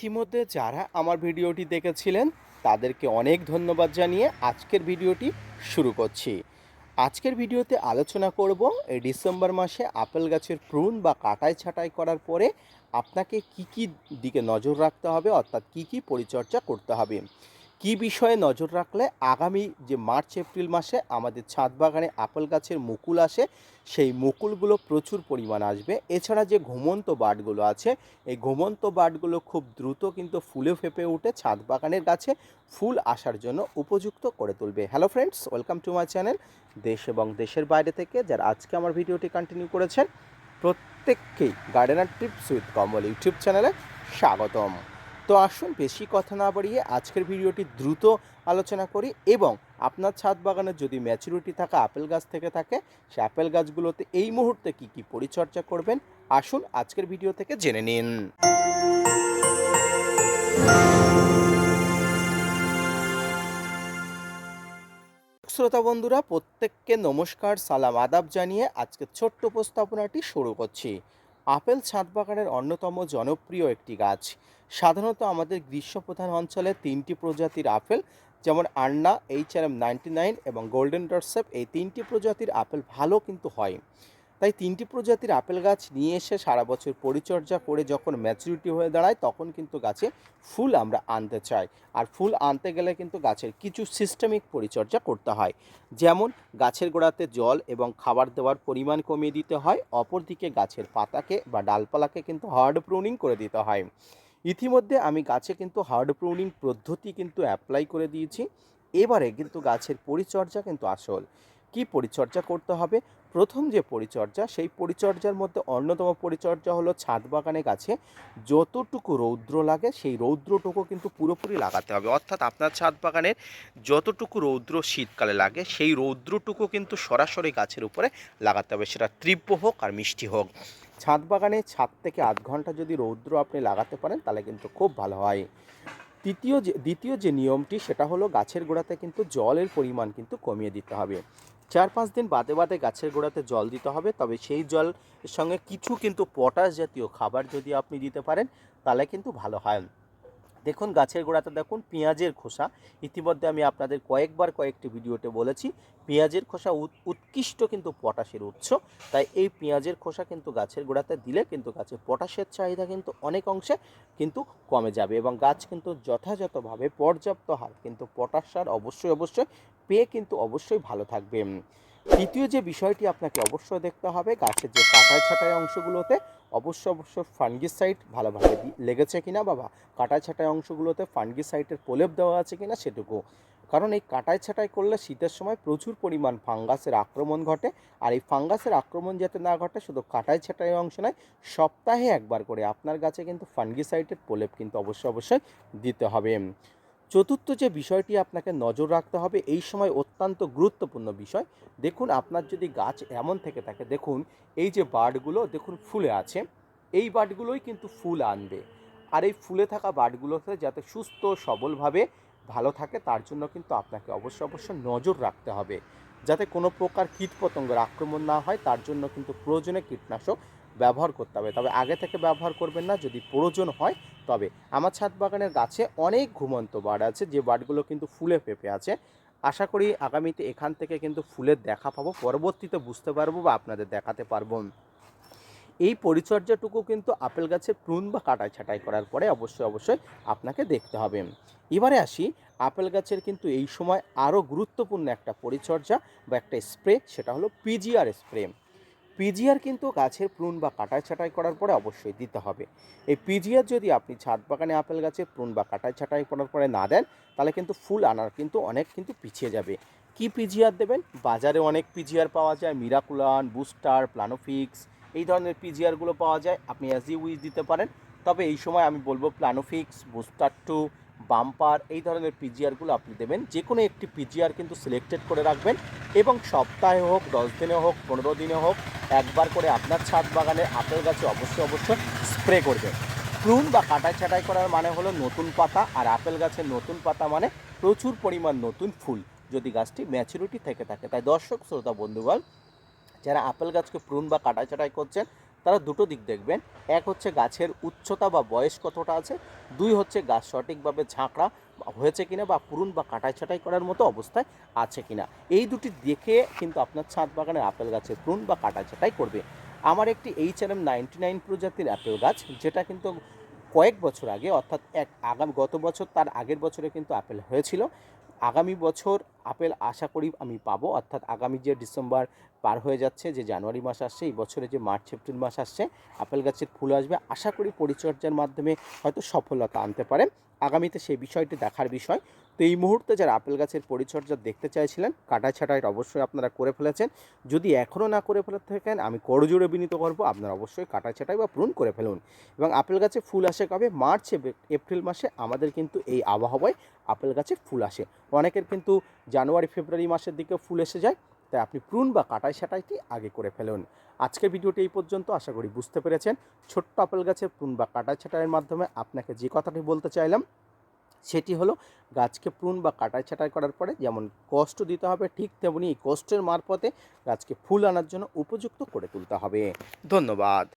ইতিমধ্যে যারা আমার ভিডিওটি দেখেছিলেন, তাদেরকে অনেক ধন্যবাদ জানিয়ে আজকের ভিডিওটি শুরু করছি। আজকের ভিডিওতে আলোচনা করব, এই ডিসেম্বর মাসে আপেল গাছের প্রুন বা কাটাই ছাটাই করার পরে আপনাকে কি কি দিকে নজর রাখতে হবে, অর্থাৎ কি কি পরিচর্যা করতে হবে। কি বিষয়ে নজর রাখলে আগামী যে মার্চ, এপ্রিল মাসে আমাদের ছাদ বাগানে আপেল গাছের মুকুল আসে, সেই মুকুলগুলো প্রচুর পরিমাণ আসবে। এছাড়া যে ঘুমন্ত বাটগুলো আছে, এই ঘুমন্ত বাটগুলো খুব দ্রুত কিন্তু ফুলে ফেপে উঠে ছাদ বাগানের গাছে ফুল আসার জন্য উপযুক্ত করে তুলবে। Hello friends welcome to my channel দেশ এবং দেশের বাইরে থেকে যারা আজকে আমার ভিডিওটি কন্টিনিউ করেছেন, প্রত্যেককেই gardener tips with Kamal YouTube চ্যানেলে স্বাগতম। তো আসুন বেশি কথা না বাড়িয়ে আজকের ভিডিওটি দ্রুত আলোচনা করি এবং আপনার ছাদ বাগানে যদি ম্যাচুরিটি থাকা আপেল গাছ থেকে থাকে, সে আপেল গাছগুলোতে এই মুহূর্তে কি কি পরিচর্যা করবেন, আসুন আজকের ভিডিও থেকে জেনে নিন। শ্রোতা বন্ধুরা, প্রত্যেককে নমস্কার, সালাম, আদাব জানিয়ে আজকে ছোট্ট উপস্থাপনাটি শুরু করছি। আপেল ছাদ বাগানের অন্যতম জনপ্রিয় একটি গাছ। সাধারণত আমাদের গ্রীষ্মপ্রধান অঞ্চলে তিনটি প্রজাতির আপেল, যেমন Anna H R M ninety nine এবং গোল্ডেন ডটসেপ এই তিনটি প্রজাতির আপেল ভালো কিন্তু হয়। তাই তিনটি প্রজাতির আপেল গাছ নিয়ে এসে সারা বছর পরিচর্যা করে যখন ম্যাচুরিটি হয়ে দাঁড়ায়, তখন কিন্তু গাছে ফুল আমরা আনতে চাই। আর ফুল আনতে গেলে কিন্তু গাছের কিছু সিস্টেমিক পরিচর্যা করতে হয়। যেমন গাছের গোড়াতে জল এবং খাবার দেওয়ার পরিমাণ কমিয়ে দিতে হয়, অপরদিকে গাছের পাতাকে বা ডালপালাকে কিন্তু হার্ড প্রুনিং করে দিতে হয়। ইতিমধ্যে আমি গাছে কিন্তু হার্ড প্রুনিং পদ্ধতি কিন্তু অ্যাপ্লাই করে দিয়েছি। এবারে কিন্তু গাছের পরিচর্যা কিন্তু আসল। কি পরিচর্যা করতে হবে? প্রথম যে পরিচর্যা, সেই পরিচর্যার মধ্যে অন্যতম পরিচর্যা হলো ছাদ বাগানে গাছে যতটুকু রৌদ্র লাগে, সেই রৌদ্রটুকু কিন্তু পুরোপুরি লাগাতে হবে। অর্থাৎ আপনার ছাদ বাগানের যতটুকু রৌদ্র শীতকালে লাগে, সেই রৌদ্রটুকু কিন্তু সরাসরি গাছের উপরে লাগাতে হবে। সেটা তীব্র হোক আর মিষ্টি হোক। ছাদ বাগানে ছাদ থেকে আধ ঘণ্টা যদি রৌদ্র আপনি লাগাতে পারেন, তাহলে কিন্তু খুব ভালো হয়। তৃতীয় যে, দ্বিতীয় যে নিয়মটি, সেটা হলো গাছের গোড়াতে কিন্তু জলের পরিমাণ কিন্তু কমিয়ে দিতে হবে। চার পাঁচ দিন বাদে বাদে গাছের গোড়াতে জল দিতে হবে। তবে সেই জল সঙ্গে কিছু কিন্তু পটাশ জাতীয় খাবার যদি আপনি দিতে পারেন, তাহলে কিন্তু ভালো হয়। দেখুন, গাছের গোড়াতে দেখুন, পেঁয়াজের খোসা। ইতিমধ্যে আমি আপনাদের কয়েকবার কয়েকটি ভিডিওতে বলেছি, পেঁয়াজের খোসা উৎ- উৎকৃষ্ট কিন্তু পটাশের উৎস। তাই এই পেঁয়াজের খোসা কিন্তু গাছের গোড়াতে দিলে কিন্তু গাছে পটাশের চাহিদা কিন্তু অনেক অংশে কিন্তু কমে যাবে এবং গাছ কিন্তু যথাযথভাবে পর্যাপ্ত হার কিন্তু পটাশ সার অবশ্যই অবশ্যই, পেয়ে কিন্তু অবশ্যই ভালো থাকবে। তৃতীয় যে বিষয়টি আপনাকে অবশ্যই দেখতে হবে, গাছের যে কাটাই ছাটাই অংশগুলোতে অবশ্য অবশ্য ফাঙ্গিসাইড ভালোভাবে লেগেছে কিনা বাবা কাটাই ছাটাই অংশগুলোতে ফাঙ্গিসাইডের প্রলেপ দেওয়া আছে কিনা সেটুকু। কারণ এই কাটাই ছাটাই করলে শীতের সময় প্রচুর পরিমাণ ফাঙ্গাসের আক্রমণ ঘটে। আর এই ফাঙ্গাসের আক্রমণ যাতে না ঘটে, শুধু কাটাই ছাটাই অংশ নয়, সপ্তাহে একবার করে আপনার গাছে কিন্তু ফাঙ্গিসাইডের প্রলেপ কিন্তু অবশ্যই অবশ্যই দিতে হবে। চতুর্থ যে বিষয়টি আপনাকে নজর রাখতে হবে, এই সময় অত্যন্ত গুরুত্বপূর্ণ বিষয়। দেখুন, আপনার যদি গাছ এমন থেকে থাকে, দেখুন, এই যে বার্ডগুলো দেখুন, ফুলে আছে। এই বার্ডগুলোই কিন্তু ফুল আনবে। আর এই ফুলে থাকা বার্ডগুলোতে যাতে সুস্থ, সবলভাবে ভালো থাকে, তার জন্য কিন্তু আপনাকে অবশ্যই অবশ্যই নজর রাখতে হবে। যাতে কোনো প্রকার কীটপতঙ্গের আক্রমণ না হয়, তার জন্য কিন্তু প্রয়োজনে কীটনাশক ব্যবহার করতে হবে। তবে আগে থেকে ব্যবহার করবেন না, যদি প্রয়োজন হয় তবে। আমার ছাদ বাগানের গাছে অনেক ঘুমন্ত বার্ড আছে, যে বার্ডগুলো কিন্তু ফুলে পেঁপে আছে। আশা করি আগামীতে এখান থেকে কিন্তু ফুলের দেখা পাবো, পরবর্তীতে বুঝতে পারব বা আপনাদের দেখাতে পারব। এই পরিচর্যাটুকু কিন্তু আপেল গাছে প্রুন বা কাটাই ছাটাই করার পরে অবশ্যই অবশ্যই আপনাকে দেখতে হবে। এবারে আসি, আপেল গাছের কিন্তু এই সময় আরও গুরুত্বপূর্ণ একটা পরিচর্যা বা একটা স্প্রে, সেটা হলো পিজিআর স্প্রে। পিজিআর কিন্তু গাছের প্রুন বা কাটাই ছাটাই করার পরে অবশ্যই দিতে হবে। এই পিজিআর যদি আপনি ছাদ বাগানে আপেল গাছে প্রুন বা কাটাই ছাটাই করার পরে না দেন, তাহলে কিন্তু ফুল আনার কিন্তু অনেক কিন্তু পিছিয়ে যাবে। কি পিজিআর দেবেন? বাজারে অনেক পিজিআর পাওয়া যায়, মিরাকুলান, বুস্টার, প্লানোফিক্স, এই ধরনের পিজিআরগুলো পাওয়া যায়। আপনি অ্যাজ ইউইজ দিতে পারেন। তবে এই সময় আমি বলব প্লানোফিক্স, বুস্টার টু বাম্পার, এই ধরনের পিজিআরগুলো আপনি দেবেন। যে কোনো একটি পিজিআর কিন্তু সিলেক্টেড করে রাখবেন এবং সপ্তাহে হোক, দশ দিনে হোক, পনেরো দিনে হোক, একবার করে আপনার ছাদ বাগানে আপেল গাছে অবশ্যই অবশ্যই স্প্রে করবেন। প্রুন বা কাটাই ছাটাই করার মানে হলো নতুন পাতা আর আপেল গাছের নতুন পাতা মানে প্রচুর পরিমাণ নতুন ফুল, যদি গাছটি ম্যাচুরিটি থেকে থাকে। তাই দর্শক, শ্রোতা, বন্ধুগণ, যারা আপেল গাছকে প্রুন বা কাটাই ছাটাই করছেন তারা দুটো দিক দেখবেন। এক হচ্ছে গাছের উচ্চতা বা বয়স কতটা আছে, দুই হচ্ছে গাছ সঠিকভাবে ঝাঁকড়া হয়েছে কিনা বা পুরুন বা কাটাই ছাটাই করার মতো অবস্থায় আছে কিনা। এই দুটি দেখে কিন্তু আপনার ছাদ বাগানের আপেল গাছের পুরুন বা কাটাই ছাটাই করবে। আমার একটি H R M ninety nine প্রজাতির আপেল গাছ, যেটা কিন্তু কয়েক বছর আগে, অর্থাৎ এক আগামী, গত বছর তার আগের বছরে কিন্তু আপেল হয়েছিল। আগামী বছর আপেল আশা করি আমি পাবো। অর্থাৎ আগামী যে ডিসেম্বর পার হয়ে যাচ্ছে, যে জানুয়ারি মাস আসছে, এই বছরে যে মার্চ, এপ্রিল মাস আসছে, আপেল গাছের ফুল আসবে। আশা করি পরিচর্যার মাধ্যমে হয়তো সফলতা আনতে পারে। আগামীতে সেই বিষয়টি দেখার বিষয়। তো এই মুহূর্তে যারা আপেল গাছের পরিচর্যা দেখতে চাইছিলেন কাটা ছাটাই অবশ্যই আপনারা করে ফেলেছেন। যদি এখনও না করে ফেলে থাকেন, আমি করজোড়ে বিনীত করব, আপনারা অবশ্যই কাটা ছাটাই বা পূরণ করে ফেলুন। এবং আপেল গাছে ফুল আসে কবে? মার্চ, এপ্রিল মাসে আমাদের কিন্তু এই আবহাওয়ায় আপেল গাছে ফুল আসে। অনেকের কিন্তু জানুয়ারি, ফেব্রুয়ারি মাসের দিকে ফুল এসে যায়, তাই আপনি প্রুন বা কাটাই ছাটাইটি আগে করে ফেলুন। আজকের ভিডিওটি এই পর্যন্ত, আশা করি বুঝতে পেরেছেন। ছোট্ট আপেল গাছের প্রুন বা কাটাই ছাটাইয়ের মাধ্যমে আপনাকে যে কথাটি বলতে চাইলাম, সেটি হলো গাছকে প্রুন বা কাটাই ছাটাই করার পরে যেমন কষ্ট দিতে হবে, ঠিক তেমনি এই কষ্টের মারফতে গাছকে ফুল আনার জন্য উপযুক্ত করে তুলতে হবে। ধন্যবাদ।